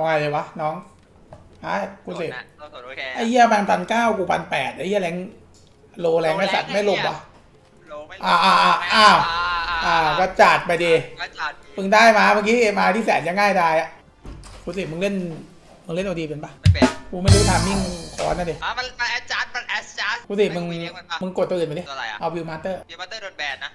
เอาไงเลยวะน้องฮะกูสินะเสนโอเคไอ้เหี้ยแบงพันเก้ากูพันแปดไอ้เหี้ยแรงโลแรงไอ้สัตว์ไม่ลงวะโลไม่อ่าอ่าอ่าอ่าอ่าก็จัดไปดีก็จัดมึงได้มาเมื่อกี้มาที่แสนจะง่ายได้อะกูสิมึงเล่นมึงเล่นโอดีเป็นปะไม่เป็นกูไม่รู้ทามมิ่งคอร์นะดิอะมันมันแอดจัดมันแอดจัดกูสิมึงมึงกดตัวอื่นไปดิเอาวิวมาสเตอร์พีบัตเตอร์โดนแบนนะ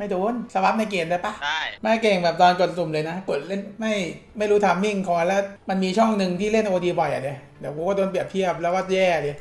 ไม่โดนสวับในเกมได้ปะได้ไม่เก่งแบบตอนกดสุ่มเลยนะ กดเล่นไม่ไม่รู้ทามมิ่งคอร์สแล้วมันมีช่องหนึ่งที่เล่นโอดีบ่อยอะเดี๋ยวเดี๋ยวกูก็โดนเปรียบเทียบแล้วก็แย่ดิเดี๋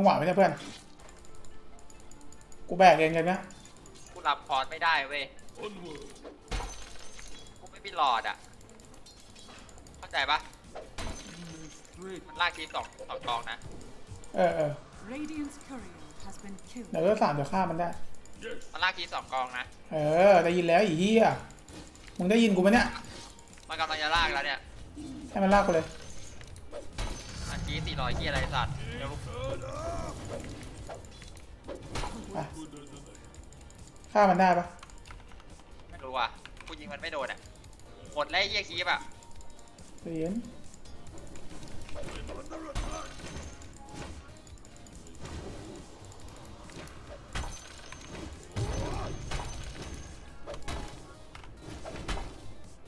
งหวังไหมเนี่ยเพื่อน กูแบกเองกันนะ กูรับคอร์สไม่ได้เว้ย กูไม่มีหลอดอะ เข้าใจปะมันลากทีสองสองกองนะ เออเออ Radiant's courier has been killed. เดี๋ยวก็สามเดี๋ยวฆ่ามันได้ มันลากทีสองกองนะ เออ ได้ยินแล้วอีเหี้ยมึงได้ยินกูไหมเนี่ย มันกำลังจะลากแล้วเนี่ย ให้มันลากกูเลย อันทีสี่ร้อยที่อะไรสัตว์เดี๋ยวไปฆ่ามันได้ปะไม่รู้อะกูยิงมันไม่โดนอะหมดแล้วไอ้เยี่ยคีบอะใจเย็น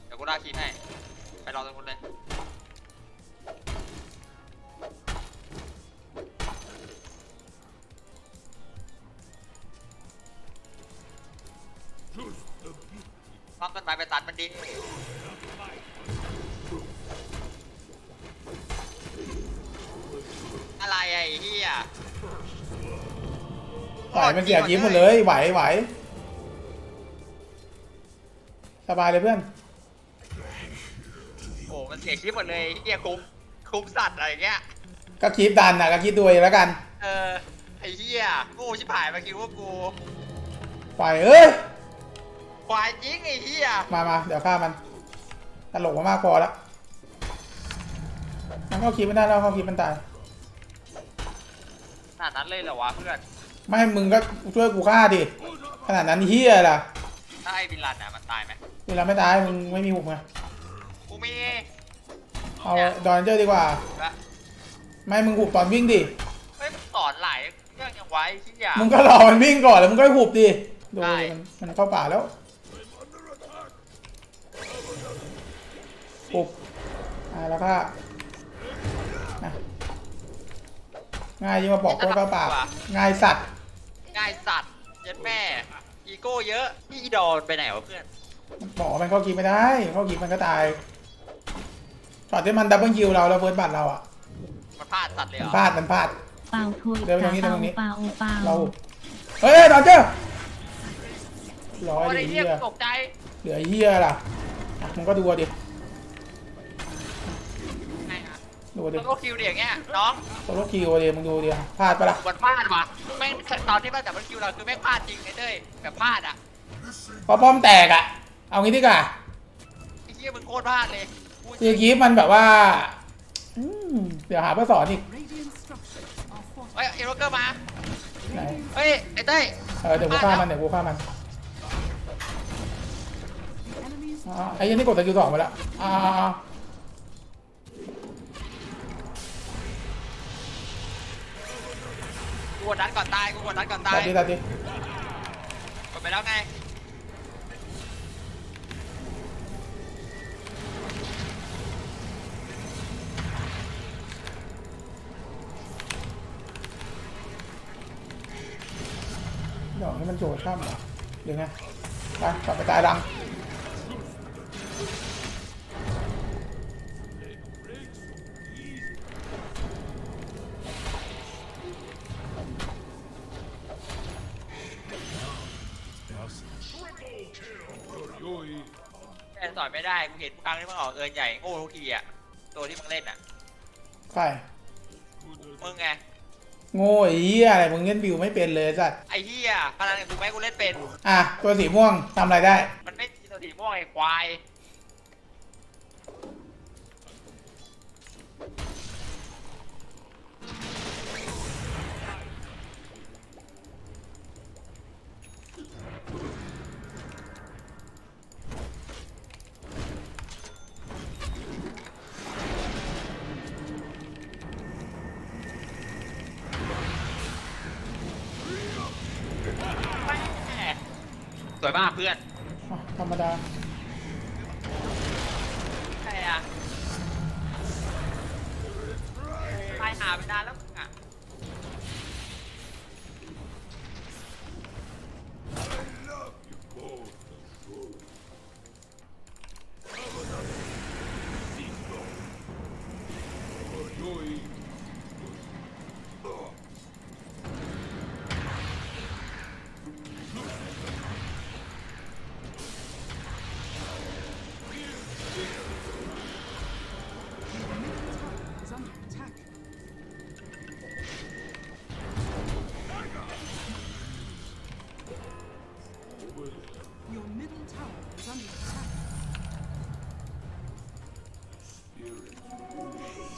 เดี๋ยวกูลากคีบให้ ต้องต้นไม้ไปตัดมันดิอะไรไอ้เหี้ยไหวมันเสียยิ้มหมดเลยไหวไหวสบายเลยเพื่อน โอ้มันเสียคลิปหมดเลยไอ้เหี้ยคุ้มคุ้มสัตว์อะไรเงี้ย ก็คีบดันนะก็คิดด้วยแล้วกัน เออไอ้เหี้ยกูชิบหายมาคิดว่ากูไหวเอ้ย ควายจริงไอ้เหี้ยมามาเดี๋ยวฆ่ามันตลกมามากพอแล้วมันก็คีบไม่ได้แล้วเขาคีบมันตาย ขนาดนั้นเลยเหรอวะเพื่อนไม่มึงก็ช่วยกูฆ่าดิ ขนาดนั้นเฮียล่ะถ้าไอ้บินลันอะมันตายไหมเวลาไม่ตายมึงไม่มีหุบไงกูมีเอาดอนเจอร์ดีกว่า ละไม่มึงหุบตอนวิ่งดิ เฮ้ยมันสอนหลายเรื่องยังไว้ที่อยากมึงก็รอมันวิ่งก่อนแล้วมึงก็หุบดิ ดูได้มันมันเข้าป่าแล้ว หุบอ่าแล้วก็นะง่ายยิ่งมาบอกว่าเข้าป่าง่ายสัตว์ง่ายสัตว์เย็ดแม่ อีโก้เยอะพี่อีดอลไปไหนวะเพื่อนบอกว่ามันเข้ากีไม่ได้ เข้ากีมันก็ตายช็อตที่มันดับเบิลคิวเราแล้วเฟิร์สบัตรเราอะมันพลาดสัตว์เลยเหมัรนอพลาดมันพลาดเปล่าถูกเดินไปตรงนี้เดินไปตรงนี้เปล่าเปล่าเราเฮ้ยดอนเจอร์ร้อยโอ้ยดิไอ้เฮีเหี้ยยตกใจเหลือไอ้เฮียล่ะอะมึงก็ดูเอาดิ งอะดูเอาดิแล้วก็คิวเดียวเงี้ยน้องโซโลคิวเอาดิมึงดูดิพลาดปะล่ะมันพลาดว่ะแม่งตอนที่มันแต่มันคิวเราคือแม่งพลาดจริงไอ้เต้ยแบบพลาดอะพอป้อมแตกอะ เอางี้ดีกว่าไอ้เหี้ยมึงโคตรพลาดเลยพูดคือคีฟมันแบบว่าอืมเดี๋ยวหาเพื่อสอนอีก Radiant structures are เฮ้ย fortified. เอโรเกอร์มาไหนเฮ้ยไอ้เต้ยเออเดี๋ยวกูฆ่ามันเดี๋ยวกูฆ่ามัน Enemies อ๋อไอ้ยันนี่กดสกิลสองไปแล้วอ่า กูกดดันก่อนตายกูกดดันก่อนตาตัยดดิตัดดิกดไปแล้วไงเดี๋ยวให้มันโจดข้ามเหรอหรือไงไปกลับไปตายดัง อนไม่ได้กูเห็นครั้งที่มึงออกเอินใหญ่โง่ทุกทีอะตัวที่มึงเล่นอะใครมึงไงโง่ไอ้เหี้ยอะไรมึงเล่นบิวไม่เป็นเลยสัตว์ไอ้เหี้ยพนันกับกูไหมกูเล่นเป็น อะตัวสีม่วงทำอะไรได้ มันไม่มีตัวสีม่วงไอ้ควาย มากเพื่อน ธรรมดา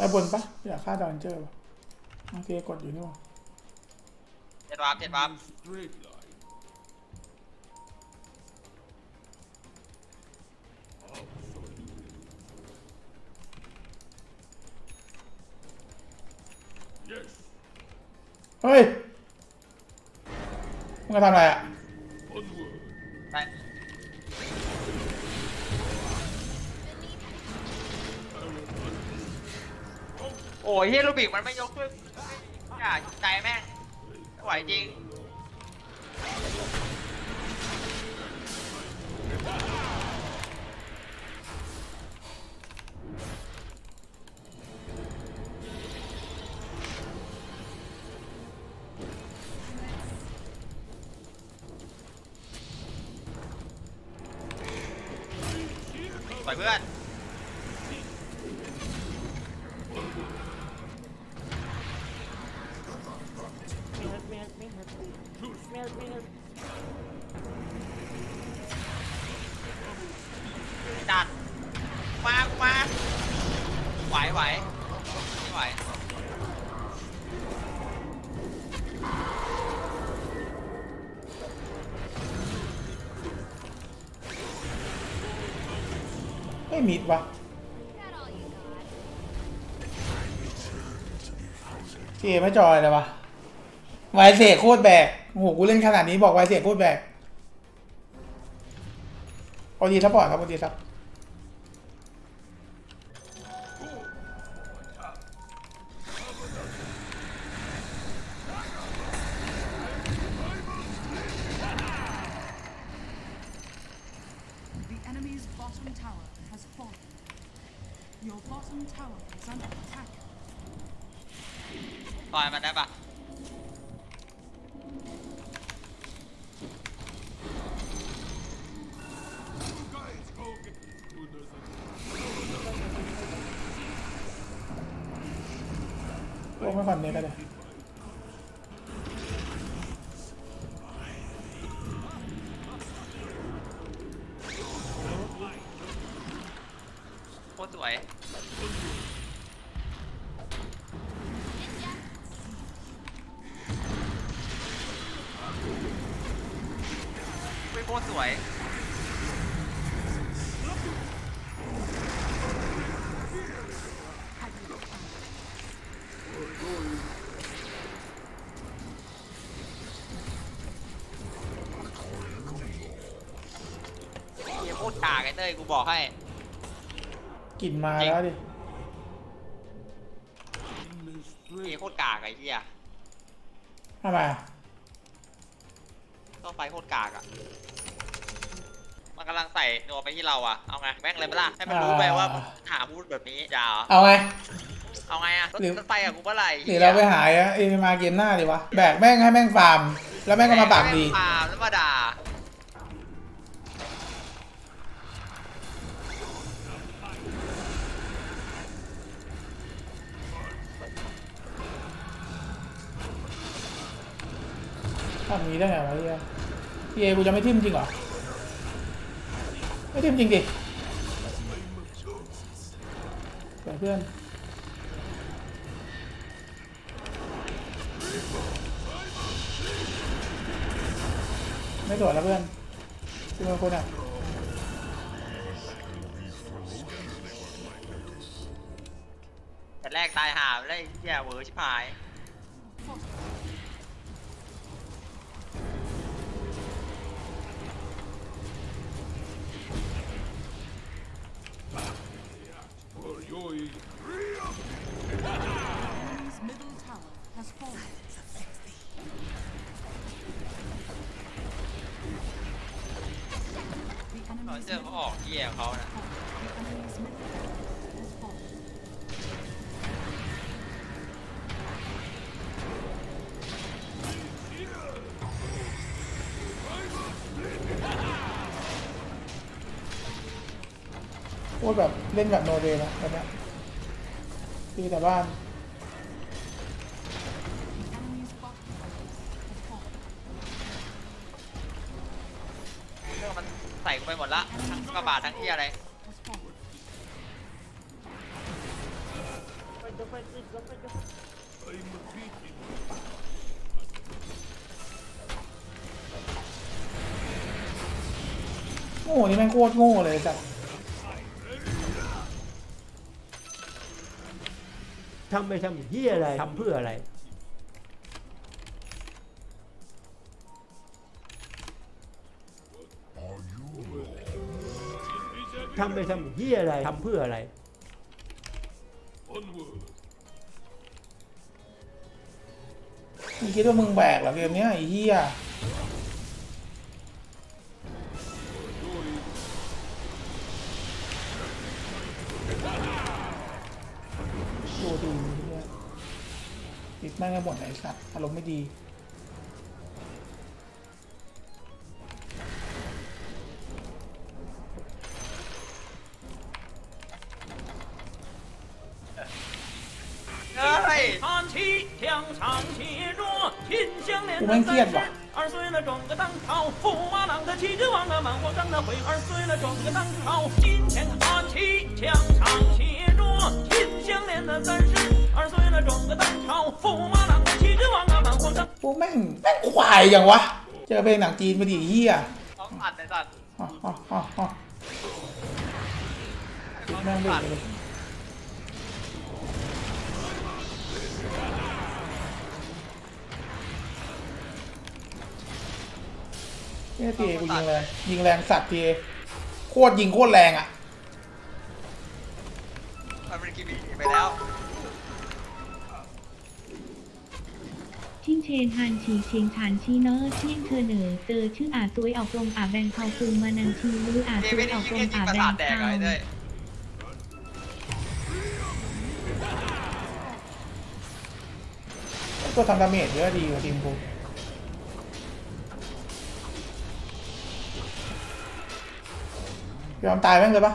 ไปบนปะอยากฆ่าดอนเจอร์ปะโอเคกดอยู่นี่หว่าเจ็ดวาร์ปเจ็ดวาร์ปเฮ้ยมึงจะทำอะไรอะ เฮียลูบิกมันไม่ยกด้วยอย่าใจแม่งไม่ไหวจริงปล่อยเพื่อน ไม่มิดวะเจไม่จอยเลยวะไวเสกโคตรแบกโอ้โหกูเล่นขนาดนี้บอกไวเสกโคตรแบกโอดีซัพพอร์ตครับโอดีซับ Your bottom tower is under attack. ต่อยมันได้ปะโอ้ไม่ผ่อนเน็ตก็ได้ ตรสวยเฮียโคตรกากไอ้เต้ยกูบอกให้ กลิ่นมาแล้วดิ เฮียโคตรกากไอ้เฮียทำไมอะต้องไฟโคตรกากอะ มันกำลังใส่โนไปที่เราอะเอาไงแม่งเลยไหมล่ะให้มันรู้ไปว่าหาพูดแบบนี้อย่าเหรอเอาไง เอาไงอะหรือ รถไฟอะกูเมื่อไหร่หรือเราไปหายอะเอ็มมาเกมหน้าดีวะ แบกแม่งให้แม่งฟาร์ม แล้วแม่งก็มาปากดีแม่งปามแล้วมาด่าทำอย่างนี้ได้ไงวะเฮียพีเอกูจะไม่ทิมจริงเหรอ ไม่ทิมจริงดิเดี๋ยวเพื่อนไม่ตรวจแล้วเพื่อนกูเป็นคนอะแต่แรกตายหาไปเลยไอ้เหี้ยเวอร์ชิบหาย Enemy's middle tower has fallen. The ตอน enemy's เจอ middle เขาออกเหี้ยของเขานะ พูดแบบเล่นแบบโนเวย์นะแบบเนี้ยตีแต่บ้าน The enemy's bottom tower has fallen. เรื่องมันใส่กูไปหมดละทั้งกระบาดทั้งเหี้ยอะไร Has fallen. โง่นี่แม่งโคตรโง่เลยจัด ทำไปทำเหี้ยอะไรทำเพื่ออะไร ทำไปทำเหี้ยอะไรทำเพื่ออะไร มึงคิดว่ามึงแบกเหรอเกมเนี้ยไอ้เหี้ย ติดแม่งกันหมดไอ้สัตว์อารมณ์ไม่ดี เฮ้ย 弹起，墙上写着秦香莲我的三十们见吧，二岁了转个当朝，驸马郎的旗帜王啊，满皇上的会二岁了转个当朝， ายอย่างวะ เจอเพลงหนังจีนมาดิไอ้เหี้ยต้องอัดไอ้สัตว์อ๋ออ๋ออ๋ออ๋อติดแม่งเบรกเลยเนี่ยทีเอกูยิงแรงยิงแรงสัตว์ทีเอโคตรยิงโคตรแรงอะ มันเป็นกีบีไปแล้ว เชนฮันชีเชียงชันชีเนอร์เชียงเธอเหนอเจอชื่ออาตุยออกตรงอาแบงเผาซึงมานันชีหรืออาตุยออกตรงอาแบงเผาตัวทำดาเมจเยอะดีกว่าทีมกูยอมตายแม่งเลยปะ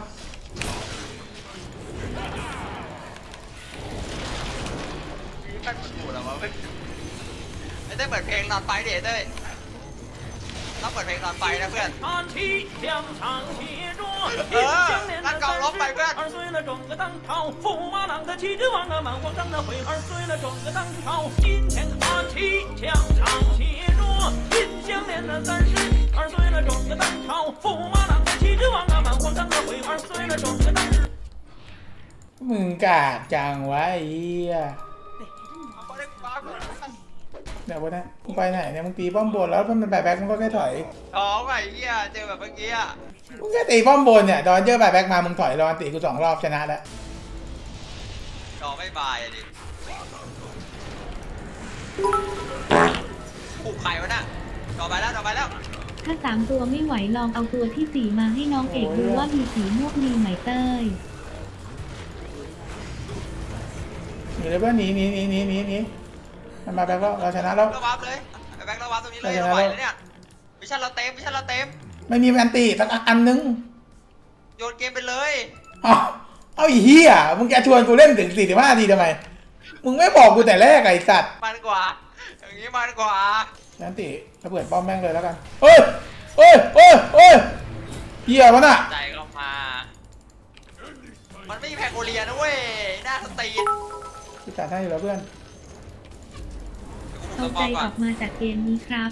ตั้งสูตแล้วมั้ง ได้เปิดเพลงนอนไปเดี๋ยวด้ต้องเปิดเพลงนอนไปนะเพื่อนเออนั่นกองลบไปเพื่อนมึงกาดจังวะไอ้เลย เดี๋ยววะนะมึงไปไหนเนี่ยมึงตีป้อมบนแล้วมันแบกแบ็กมึงก็แค่ถอยท้องไอ้เหี้ยเจอแบบเมื่อกี้อะมึงแค่ตีป้อมบนเนี่ยดอนเจอร์แบกแบ็กมามึงถอยรอนตีกูสองรอบชนะแล้วจอไม่บายอะดิปลุกไข่วะน่ะจอไปแล้วจอไปแล้วคถ้าสามตัวไม่ไหวลองเอาตัวที่สี่มาให้น้องเอกดูว่ามีสีม่วงดีไหมเต้ยหนีเลยเพื่อนหนีหนีหนีหนีหนีหนี มันมาแบ็คแล้วเราชนะแล้วระวับเลยไปแบ็คระวับตรงนี้เลยไปชนะเราไหวแล้วแล้วเนี่ยมิชชั่นเราเต็มมิชชั่นเราเต็มไม่มีแอนตี้สักอันนึงโยนเกมไปเลยเอาเอาอีเหี้ยมึงจะชวนกูเล่นถึง45นาทีทำไม มึงไม่บอกกูแต่แรกไอ้สัตว์มันกว่า อย่างนี้มันกว่าแอนตี้ระเบิดป้อมแม่งเลยแล้วกันเฮ้ยเฮ้ยเฮ้ยเฮ้ยเหี้ยวะน่ะใจเข้ามา มันไม่มีแพงโอเลียนะเว้ยหน้าสตรีนพี่จัดให้อยู่แล้วเพื่อน เดี๋ยวกูเอาบุกใจกระป๋ออก่ออนกมาจากเกมนี้ครับ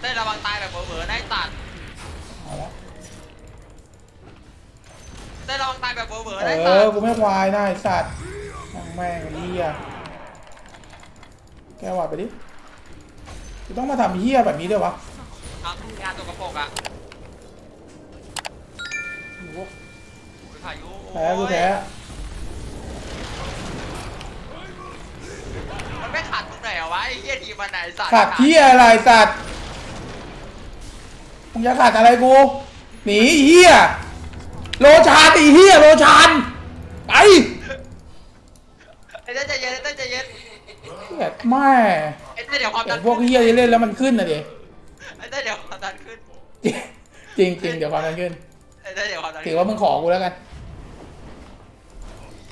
ได้ระวังตายแบบเบอร์ๆได้ตัดเอาละได้ระวังตายแบบเบอร์ๆเอได้ตัอดกูไม่ควายนะไอ้สัตว์แม่งไอ้เหี้ยแกว่าไปดิกูต้องมาทำเหี้ยแบบนี้ด้วยวะทำงานตัวกระโปรงอะพายุแพ้กูแพ้ มันไม่ขัดตรงไหนอะ วะไอ้เหี้ยทีมมันไหนสัตว์ขาดเหี้ยอะไรสัตว์มึงจะขาดอะไรกูหนีไอ้เหี้ยโลชานไอ้เหี้ยโลชานไปไอ้เต้ยใจเย็นไอ้เต้ยใจเย็นเหี้ยแม่ไอ้เต้ยเดี๋ยวความแต่ดันพวกเหี้ยที่เล่นแล้วมันขึ้นนะดิไอ้เต้ยเดี๋ยวความดันขึ้นจริงจริงๆเดี๋ยวความนั้นขึ้นไอ้เต้ยเดี๋ยวความดันถืขึ้อนว่ามึงขอกูแล้วกัน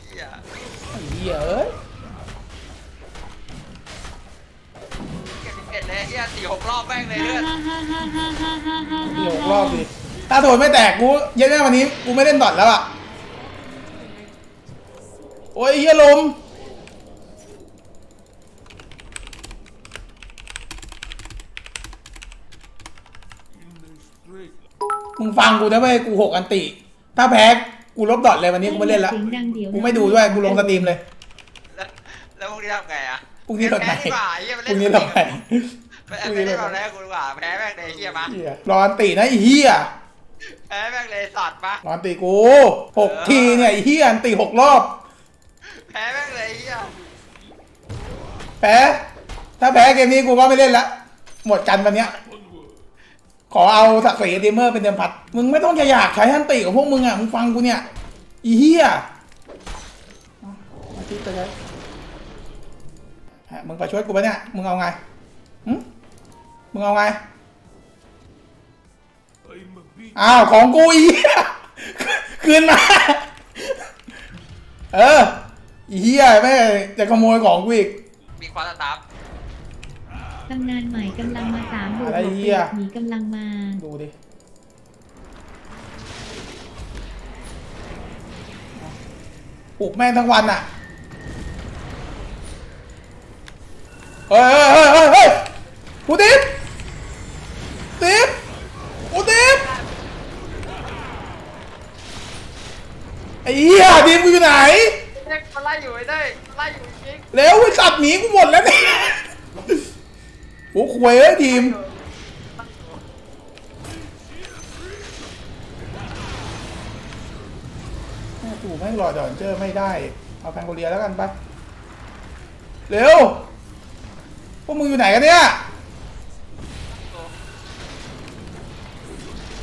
เหี้ยไอ้เหี้ยเอ้ย เก็บเอ็ดเลยเหี้ยสี่หกรอบแม่งเลยเลือดเดี๋ยวรอบดิถ้าโดนไม่แตกกูเย็นแม่วันนี้กูไม่เล่นดอทแล้วอะ โอ้ยไอ้เหี้ยลมมึงฟังกูนะเว้ยกูหกอันติ ถ้าแพ้กูลบดอทเลยวันนี้กูไม่เล่นละสียงดังเดี๋ยว กูไม่ดูด้วยกูลงสตรีมเลย แล้วแล้วพวกนี้ทำไงอะพ รุ่งนี้เราแพ้ไหนดีกว่าไอ้เหี้ยมันพรุ่งเล่นี้นเราไหนไปไปเล่นเราแล้วกูดีกว่าแพ้แม่งเลยไอ้เหี้ยมาเหี้ยรออันตินะไอ้เหี้ยแพ้แม่งเลยสัตว์มา รออันติกูหกทีเนี่ยไอ้เหี้ยอันติหกรอบ แพ้แม่งเลยไอ้เหี้ยแพ้ถ้าแพ้เกมนี้กูก็ไม่เล่นละ หมดกันวันเนี้ย ขอเอาศักดิ์ศรีดีเมอร์เป็นเดิมพัด มึงไม่ต้องจะอยากใช้ทันติของพวกมึงอะ มึงฟังกูเนี่ย อีเหี้ยเอามาทิตย์ไปเลยอะ มึงไปช่วยกูปะเนี่ย มึงเอาไงหึมึงเอาไงอ้าวของกูอีเหี้ยคืนมา เอออีเหี้ยแม่งจะขโมยของกูอีก มีความตามตำนานใหม่กำลังมาสามบวกอะไรบวกเหี้ยหนีกำลังมา ดูดิปลุกแม่งทั้งวันอะ เฮ้ยเฮ้ยเฮ้ยเฮ้ยกูติ๊บติ๊บกูติ๊บไอ้เหี้ยทีมกูอยู่ไหนเด็กมันไล่อยู่ไอ้เต้ยมันไล่อยู่จริงเร็วไอ้สัตว์หนีกูหมดแล้วเนี่ยโอ้ควยเอ้ยทีม แม่กูไม่งรอดอนเจอไม่ได้ เอาแพงโกเลียแล้วกันไป เร็ว พวกมึงอยู่ไหนกันเนี่ย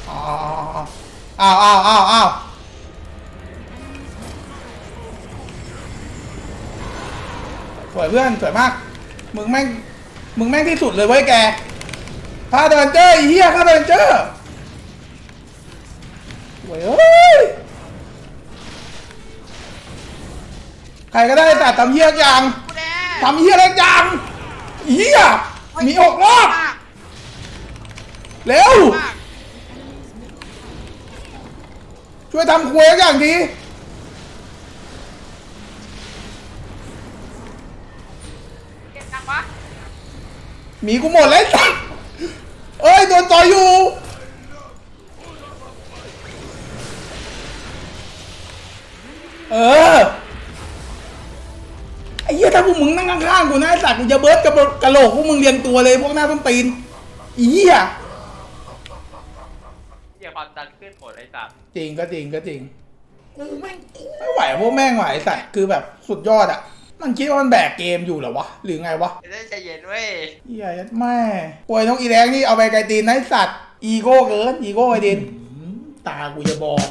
อ้าวอ้าวอ้าวอ้าวอ้าวสวยเพื่อนสวยมาก มึงแม่ง มึงแม่งที่สุดเลยเว้ยแกพาเดินเจอร์ไอ้เหี้ยข้าเดินเจอร์สวยเอ้ย ใครก็ได้แต่ทำเหี้ยอย่างกูแน่ทำเหี้ยอะไรอย่าง เหี้ยมีหกรอบมากเร็วมากช่วยทำควยอย่างทีเก่งจังวะหมีกูหมดแล้วไอ้สัสเอ้ย โดนต่อยอยู่ เออไอ้เหี้ ยถ้าพวกมึงนั่งข้างๆกูนะไอ้สัตว์กูจะเบิร์ดกับกระโหลกพวกมึงเรียงตัวเลยพวกหน้าต้นตีนอีเหี้ยเหี้ยความดันขึ้นหมดไอ้สัตว์จริงก็จริงก็จริง กูแม่งไม่ไหวพวกแม่งไหวไอ้สัตว์คือแบบสุดยอดอะมันคิดว่ามันแบกเกมอยู่เหรอวะหรือไงวะเอเต้ยใจเย็นเว้ยเหี้ยแม่ป่วยนกอีแรงนี่เอาไปไกลตีนนะไอ้สัตว์อีโก้เกินอีโก้ไอดินตากูจะบอก